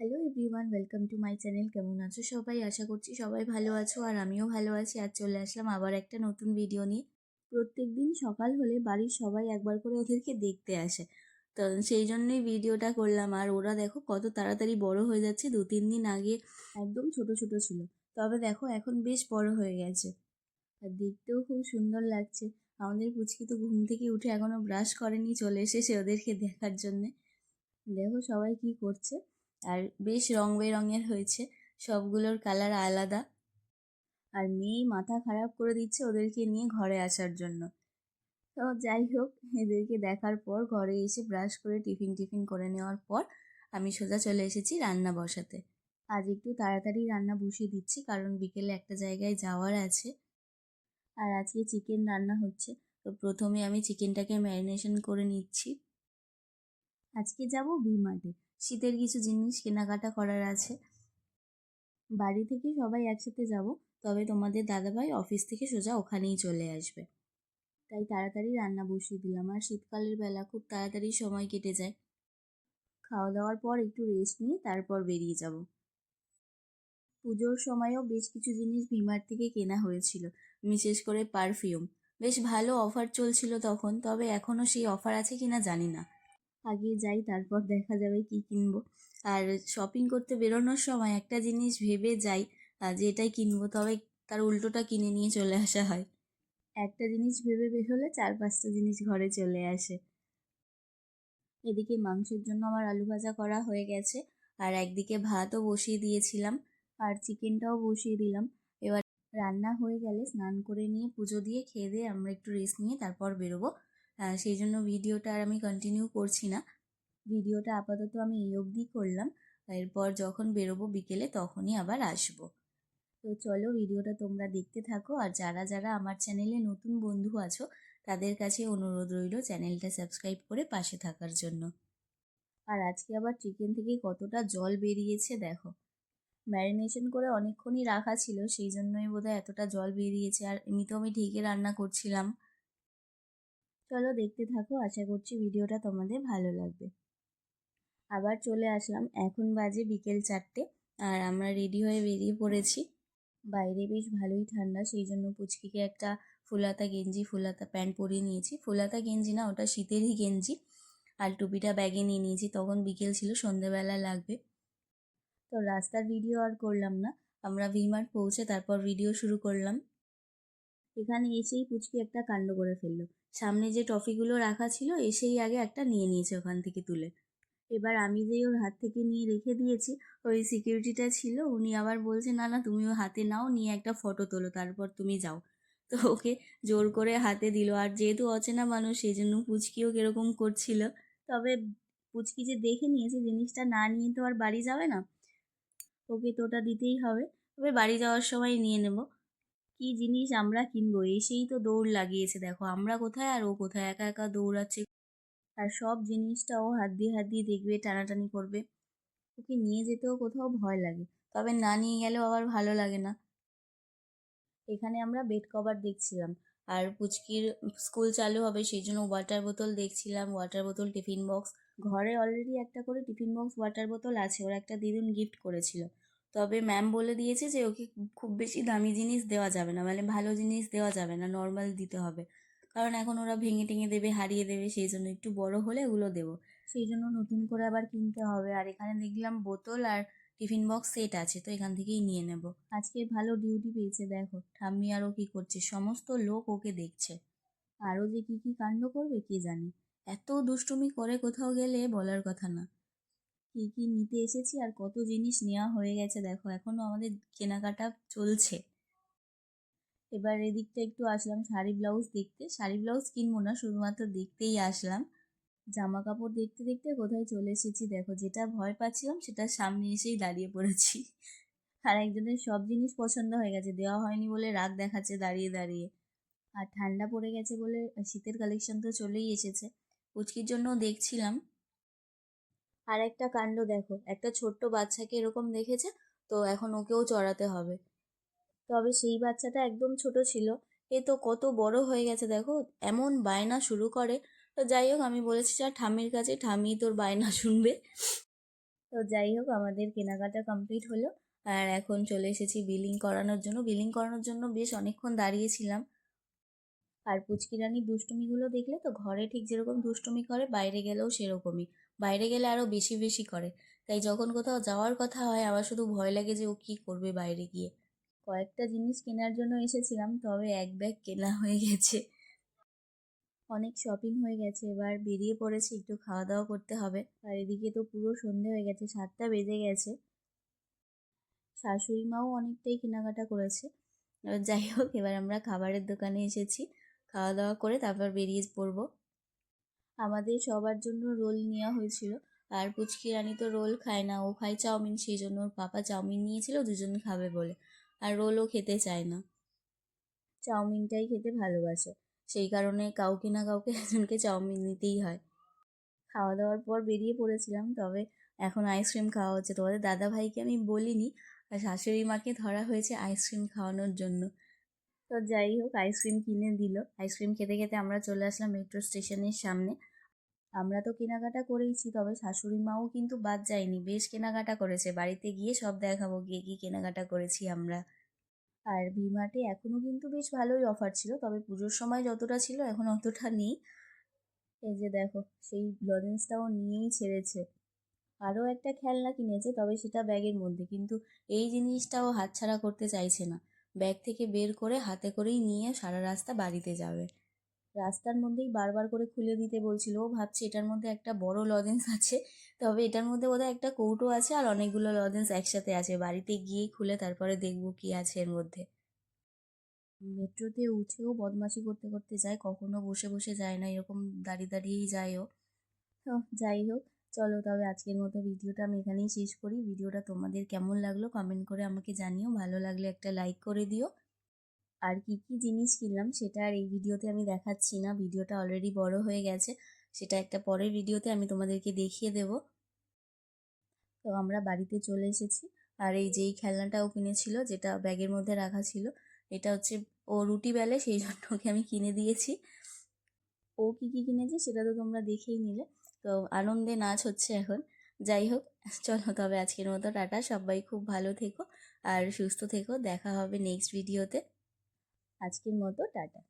Hello everyone welcome to my channel কেমন আছো সবাই? আশা করছি সবাই ভালো আছো আর আমিও ভালো আছি। আর চলে আসলাম আবার একটা নতুন ভিডিও নিয়ে। প্রত্যেক দিন সকাল হলে বাড়ির সবাই একবার করে ওদেরকে দেখতে আসে। তো সেই জন্যই ভিডিওটা করলাম। আর ওরা দেখো কত তাড়াতাড়ি বড় হয়ে যাচ্ছে। দু, তিন দিন আগে একদম ছোট ছোট ছিল। তবে দেখো এখন বেশ বড় হয়ে গেছে। আর দেখতেও খুব সুন্দর লাগছে। আমাদের পুচকি তো ঘুম থেকে উঠে এখনও ব্রাশ করেনি। চলে এসেছে ওদেরকে দেখার জন্যে। দেখো সবাই কি করছে। আর বেশ রং বেরঙের হয়েছে। সবগুলোর কালার আলাদা। আর মেয়ে মাথা খারাপ করে দিচ্ছে ওদেরকে নিয়ে ঘরে আসার জন্য। তো যাই হোক, এদেরকে দেখার পর ঘরে এসে ব্রাশ করে টিফিন টিফিন করে নেওয়ার পর আমি সোজা চলে এসেছি রান্না বসাতে। আজ একটু তাড়াতাড়ি রান্না বসিয়ে দিচ্ছি কারণ বিকেলে একটা জায়গায় যাওয়ার আছে। আর আজকে চিকেন রান্না হচ্ছে। তো প্রথমে আমি চিকেনটাকে ম্যারিনেশন করে নিচ্ছি। আজকে যাব ভিমার্টে শীতের কিছু জিনিস কেনাকাটা করার আছে। বাড়ি থেকে সবাই একসাথে যাব, তবে তোমাদের দাদাভাই অফিস থেকে সোজা ওখানেই চলে আসবে। তাই তাড়াতাড়ি রান্না বসিয়ে দিলাম। আর শীতকালের বেলা খুব তাড়াতাড়ি সময় কেটে যায়। খাওয়া দাওয়ার পর একটু রেস্ট নিয়ে তারপর বেরিয়ে যাব। পুজোর সময়ও বেশ কিছু জিনিস ভিমার থেকে কেনা হয়েছিল, বিশেষ করে পারফিউম বেশ ভালো অফার চলছিল তখন, তবে এখনও সেই অফার আছে কিনা জানি না। আগে যাই, তারপর দেখা যাবে কি কিনবো। আর শপিং করতে বেরোনোর সময় একটা জিনিস ভেবে যাই যে এটাই কিনবো, তবে তার উল্টোটা কিনে নিয়ে চলে আসা হয়। একটা জিনিস ভেবে বেরোলে চার পাঁচটা জিনিস ঘরে চলে আসে। এদিকে মাংসের জন্য আমার আলু ভাজা করা হয়ে গেছে, আর একদিকে ভাতও বসিয়ে দিয়েছিলাম, আর চিকেনটাও বসিয়ে দিলাম। এবার রান্না হয়ে গেলে স্নান করে নিয়ে পুজো দিয়ে খেয়ে দিয়ে আমরা একটু রেস্ট নিয়ে তারপর বেরোবো। সেই জন্য ভিডিওটা আর আমি কন্টিনিউ করছি না। ভিডিওটা আপাতত আমি এই অবধি করলাম। এরপর যখন বেরোবো বিকেলে তখনই আবার আসব। তো চলো ভিডিওটা তোমরা দেখতে থাকো আর যারা যারা আমার চ্যানেলে নতুন বন্ধু আছো, তাদের কাছে অনুরোধ রইল চ্যানেলটা সাবস্ক্রাইব করে পাশে থাকার জন্য। আর আজকে আবার চিকেন থেকে কতটা জল বেরিয়েছে দেখো। ম্যারিনেশন করে অনেকক্ষণই রাখা ছিল, সেই জন্যই বোধহয় এতটা জল বেরিয়েছে। আর এমনিতেও আমি ঢেকে রান্না করছিলাম। চলো দেখতে থাকো, আশা করছি ভিডিওটা তোমাদের ভালো লাগবে। আবার চলে আসলাম, এখন বাজে বিকেল চারটে, আর আমরা রেডি হয়ে বেরিয়ে পড়েছি। বাইরে বেশ ভালোই ঠান্ডা, সেই জন্য পুচকিকে একটা ফুলাতা গেঞ্জি, ফুলাতা প্যান্ট পরিয়ে নিয়েছি। ফুলাতা গেঞ্জি না, ওটা শীতেরই গেঞ্জি, আর টুপিটা ব্যাগে নিয়ে নিয়েছি, তখন বিকেল ছিল সন্ধেবেলা লাগবে। তো রাস্তার ভিডিও আর করলাম না, আমরা ভিমার্ট পৌঁছে তারপর ভিডিও শুরু করলাম। এখানে এসেই পুচকি একটা কাণ্ড করে ফেলল। সামনে যে টফিগুলো রাখা ছিল, এসেই আগে একটা নিয়ে নিয়েছে ওখান থেকে তুলে। এবার আমি যেই ওর হাত থেকে নিয়ে রেখে দিয়েছি, ওই সিকিউরিটিটা ছিল, উনি আবার বলছে, না না, তুমি হাতে নাও, নিয়ে একটা ফটো তোলো, তারপর তুমি যাও। তো ওকে জোর করে হাতে দিল। আর যেহেতু অচেনা মানুষ, সেই জন্য পুচকিও কীরকম করছিল। তবে পুচকি যে দেখে নিয়েছে জিনিসটা না নিয়ে তো আর বাড়ি যাবে না। ওকে তো ওটা দিতেই হবে। তবে বাড়ি যাওয়ার সময় নিয়ে নেব। কি জিনিস আমরা কিনবো? এসেই তো দৌড় লাগিয়েছে, দেখো। আমরা কোথায় আর ও কোথায়? একা একা দৌড়াচ্ছে। আর সব জিনিসটা ও হাত দিয়ে হাত দিয়ে দেখবে, টানাটানি করবে। ওকে নিয়ে যেতেও কোথাও ভয় লাগে। তবে না নিয়ে গেলেও আবার ভালো লাগে না। এখানে আমরা বেড কভার দেখছিলাম। আর পুচকির স্কুল চালু হবে, সেই জন্য ওয়াটার বোতল দেখছিলাম। ওয়াটার বোতল, টিফিন বক্স। ঘরে অলরেডি একটা করে টিফিন বক্স, ওয়াটার বোতল আছে। ওরা একটা দিদুন গিফট করেছিল। তবে ম্যাম বলে দিয়েছে যে, ওকে খুব বেশি দামি জিনিস দেওয়া যাবে না। মানে ভালো জিনিস দেওয়া যাবে না নর্মাল দিতে হবে। কারণ এখন ওরা ভেঙে টেঙে দেবে, হারিয়ে দেবে, সেই জন্য একটু বড় হলে ওগুলো দেবো। সেই জন্য নতুন করে আবার কিনতে হবে। আর এখানে দেখলাম বোতল আর টিফিন বক্স সেট আছে, তো এখান থেকেই নিয়ে নেব। আজকে ভালো ডিউটি পেয়েছে, দেখো। ঠাম্মি আরও কী করছে? সমস্ত লোক ওকে দেখছে। আরও যে কী কী কাণ্ড করবে, কে জানে? এত দুষ্টুমি করে কোথাও গেলে বলার কথা না। কী কী নিতে এসেছি আর কত জিনিস নেওয়া হয়ে গেছে দেখো এখনও আমাদের কেনাকাটা চলছে। এবার এদিকটা একটু আসলাম শাড়ি ব্লাউজ দেখতে। শাড়ি ব্লাউজ কিনবো না, শুধুমাত্র দেখতেই আসলাম। জামা কাপড় দেখতে দেখতে কোথায় চলে এসেছি দেখো, যেটা ভয় পাচ্ছিলাম সেটা সামনে এসেই দাঁড়িয়ে পড়েছি। আর একজনের সব জিনিস পছন্দ হয়ে গেছে, দেওয়া হয়নি বলে রাগ দেখাচ্ছে দাঁড়িয়ে দাঁড়িয়ে। আর ঠান্ডা পড়ে গেছে বলে, শীতের কালেকশন তো চলেই এসেছে। পুচকির জন্য দেখছিলাম। আর একটা কাণ্ড দেখো, একটা ছোট্ট বাচ্চাকে এরকম দেখেছে, তো এখন ওকেও চড়াতে হবে। তবে সেই বাচ্চাটা একদম ছোট ছিল, এ তো কত বড় হয়ে গেছে দেখো, এমন বায়না শুরু করে। তো যাই হোক, আমি বলেছি যা ঠামির কাছে ঠামি তোর বায়না শুনবে। তো যাই হোক, আমাদের কেনাকাটা কমপ্লিট হলো, আর এখন চলে এসেছি বিলিং করানোর জন্য। বিলিং করানোর জন্য বেশ অনেকক্ষণ দাঁড়িয়েছিলাম। আর পুচকি রানীর দুষ্টুমিগুলো দেখলে তো ঘরে ঠিক যেরকম দুষ্টুমি করে, বাইরে গেলেও সেরকমই। বাইরে গেলে আরও বেশি বেশি করে। তাই যখন কোথাও যাওয়ার কথা হয়, আমার শুধু ভয় লাগে যে ও কী করবে বাইরে গিয়ে। কয়েকটা জিনিস কেনার জন্য এসেছিলাম, তবে এক ব্যাগ কেনা হয়ে গেছে। অনেক শপিং হয়ে গেছে, এবার বেরিয়ে পড়েছি, একটু খাওয়া দাওয়া করতে হবে। আর এদিকে তো পুরো সন্ধে হয়ে গেছে, সাতটা বেজে গেছে। শাশুড়ি মাও অনেকটাই কেনাকাটা করেছে। যাই হোক, এবার আমরা খাবারের দোকানে এসেছি। খাওয়া দাওয়া করে তারপর বেরিয়ে পড়ব। আমাদের সবার জন্য রোল নেওয়া হয়েছিল। আর পুচকি রানী তো রোল খায় না, ও খায় চাউমিন, সেই জন্য ওর পাপা চাউমিন নিয়েছিল, দুজন খাবে বলে। আর রোলও খেতে চায় না। চাউমিনটাই খেতে ভালোবাসে। সেই কারণে কাউকে না কাউকে একজনকে চাউমিন নিতেই হয়। খাওয়া দাওয়ার পর বেরিয়ে পড়েছিলাম, তবে এখন আইসক্রিম খাওয়া হচ্ছে। তোমাদের দাদা ভাইকে আমি বলিনি, আর শাশুড়ি মাকে ধরা হয়েছে আইসক্রিম খাওয়ানোর জন্য। তো যাই হোক আইসক্রিম কিনে দিল। আইসক্রিম খেতে খেতে আমরা চলে আসলাম মেট্রো স্টেশনের সামনে। আমরা তো কেনাকাটা করেইছি, তবে শাশুড়ি মাও কিন্তু বাদ যায়নি। বেশ কেনাকাটা করেছে। বাড়িতে গিয়ে সব দেখাবো, গিয়ে কী কেনাকাটা করেছি আমরা। আর ভিমার্টে এখনও কিন্তু বেশ ভালোই অফার ছিল, তবে পুজোর সময় যতটা ছিল এখন অতটা নেই। এই যে দেখো, সেই লজেন্সটাও নিয়েই ছেড়েছে। আরও একটা খেলনা কিনেছে, তবে সেটা ব্যাগের মধ্যে। কিন্তু এই জিনিসটাও হাতছাড়া করতে চাইছে না। ব্যাগ থেকে বের করে হাতে করেই নিয়ে সারা রাস্তা বাড়িতে যাবে। রাস্তার মধ্যেই বারবার করে খুলে দিতে বলছিল। ও ভাবছে এটার মধ্যে একটা বড় লজেন্স আছে, তবে এটার মধ্যে বোধহয় একটা কৌটো আছে আর অনেকগুলো লজেন্স একসাথে আছে। বাড়িতে গিয়েই খুলে তারপরে দেখব কি আছে এর মধ্যে। মেট্রোতে উঠেও বদমাশি করতে করতে যায়, কখনো বসে বসে যায় না, এরকম দাঁড়িয়ে দাঁড়িয়েই যায় ও। যাই হোক। চলো তবে আজকের মতো ভিডিওটা আমি এখানেই শেষ করি। ভিডিওটা তোমাদের কেমন লাগল কমেন্ট করে আমাকে জানিও। ভালো লাগলে একটা লাইক করে দিও। আর কি কি জিনিস কিনলাম সেটা আর এই ভিডিওতে আমি দেখাচ্ছি না। ভিডিওটা অলরেডি বড় হয়ে গেছে। সেটা একটা পরের ভিডিওতে আমি তোমাদেরকে দেখিয়ে দেব। তো আমরা বাড়িতে চলে এসেছি। আর এই যেই খেলনাটাও কিনেছিল যেটা ব্যাগের মধ্যে রাখা ছিল, এটা হচ্ছে ও রুটি বেলে, সেই জন্য ওকে আমি কিনে দিয়েছি। ও কী কী কিনেছে সেটা তো তোমরা দেখেই নিলে। তো আনন্দে নাচ হচ্ছে এখন। যাই হোক, চলো তবে আজকের মতো টাটা। সবাই খুব ভালো থেকো আর সুস্থ থেকো। দেখা হবে নেক্সট ভিডিওতে আজকের মতো টাটা।